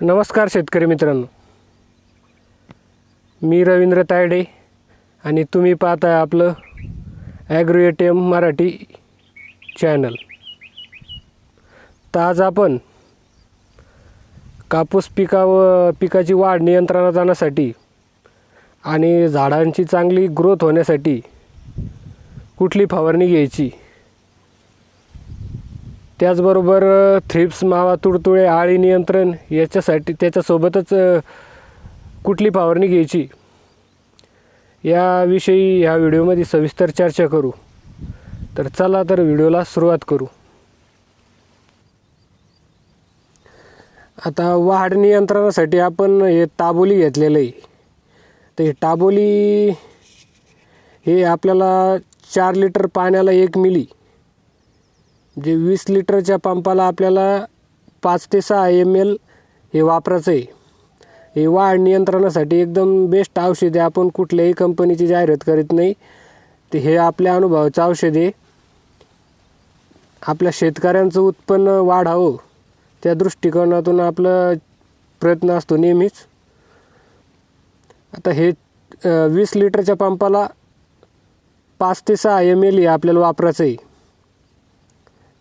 नमस्कार शेतकरी मित्रांनो. मी रवींद्र तायडे आणि तुम्ही पाहताय आपलं agro A T M Marathi channel तर आज आपण कापूस पिकाव पिकाची वाढ नियंत्रणात जाण्यासाठी आणि झाडांची चांगली ग्रोथ होण्यासाठी कुठली फवारणी घ्यायची त्याचबरोबर थ्रिप्स मावा तुडतुळे आळी नियंत्रण याच्यासाठी त्याच्यासोबतच कुठली फवारणी घ्यायची? याविषयी ह्या व्हिडिओमध्ये सविस्तर चर्चा करू. तर चला तर व्हिडिओला सुरुवात करू. आता वाढ नियंत्रणासाठी आपण हे ताबोली घेतलेलं आहे. तर हे टाबोली हे आपल्याला चार लिटर पाण्याला एक मिली. जे वीस लिटरच्या पंपाला आपल्याला पाच ते सहा एम एल हे वापरायचं आहे. हे वाढ नियंत्रणासाठी एकदम बेस्ट औषध आहे. आपण कुठल्याही कंपनीची जाहिरात करीत नाही. ते हे आपल्या अनुभवाचं औषध आहे. आपल्या शेतकऱ्यांचं उत्पन्न वाढावं. त्या दृष्टिकोनातून आपला प्रयत्न असतो नेहमीच. आता हे वीस लिटरच्या पंपाला पाच ते सहा एम एल हे आपल्याला वापरायचं आहे.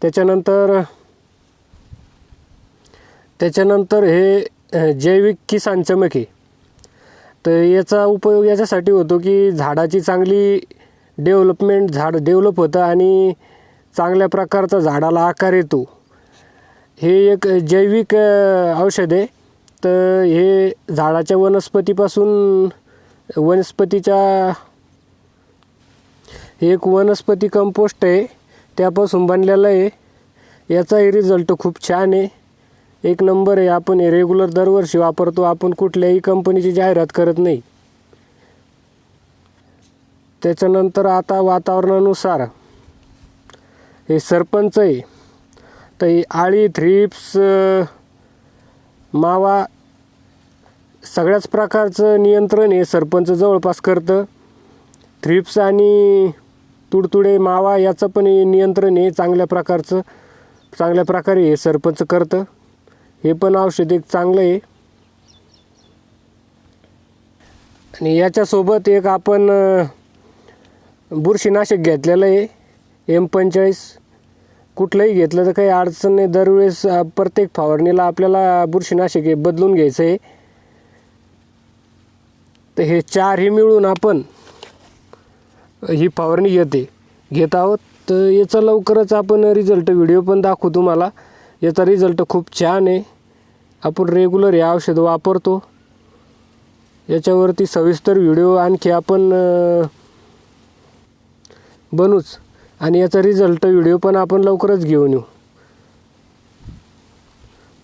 त्याच्यानंतर त्याच्यानंतर हे जैविक किसान चमक आहे तर याचा उपयोग याच्यासाठी होतो की झाडाची चांगली डेव्हलपमेंट झाड डेव्हलप होतं आणि चांगल्या प्रकारचा झाडाला आकार येतो. हे एक जैविक औषध आहे. तर हे झाडाच्या वनस्पतीपासून वनस्पतीच्या एक वनस्पती कंपोस्ट आहे. त्यापासून बनलेलं आहे. याचाही रिझल्ट खूप छान आहे. एक नंबर आहे आपण हे रेग्युलर दरवर्षी वापरतो आपण कुठल्याही कंपनीची जाहिरात करत नाही. त्याच्यानंतर आता वातावरणानुसार. हे सरपंच आहे. तर ही आळी थ्रिप्स मावा सगळ्याच प्रकारचं नियंत्रण हे सरपंच जवळपास करतं. थ्रिप्स आणि तुडतुडे मावा याचं पण नियंत्रण आहे चांगल्या प्रकारचं. चांगल्या प्रकारे हे सरपंच करतं. हे पण औषध एक चांगलं आहे. आणि याच्यासोबत एक आपण बुरशीनाशक घेतलेलं आहे एम पंचेचाळीस. कुठलंही घेतलं तर काही अडचण नाही. दरवेळेस प्रत्येक फवारणीला आपल्याला बुरशीनाशक हे बदलून घ्यायचं आहे. तर हे चारही मिळून आपण ही फवारणी घेते. घेत आहोत तर याचा लवकरच आपण रिझल्ट व्हिडिओ पण दाखवू तुम्हाला. याचा रिझल्ट खूप छान आहे. आपण रेग्युलर हे औषध वापरतो. याच्यावरती सविस्तर व्हिडिओ आणखी आपण बनूच. आणि याचा रिझल्ट व्हिडिओ पण आपण लवकरच घेऊन येऊ.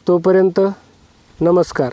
तोपर्यंत नमस्कार.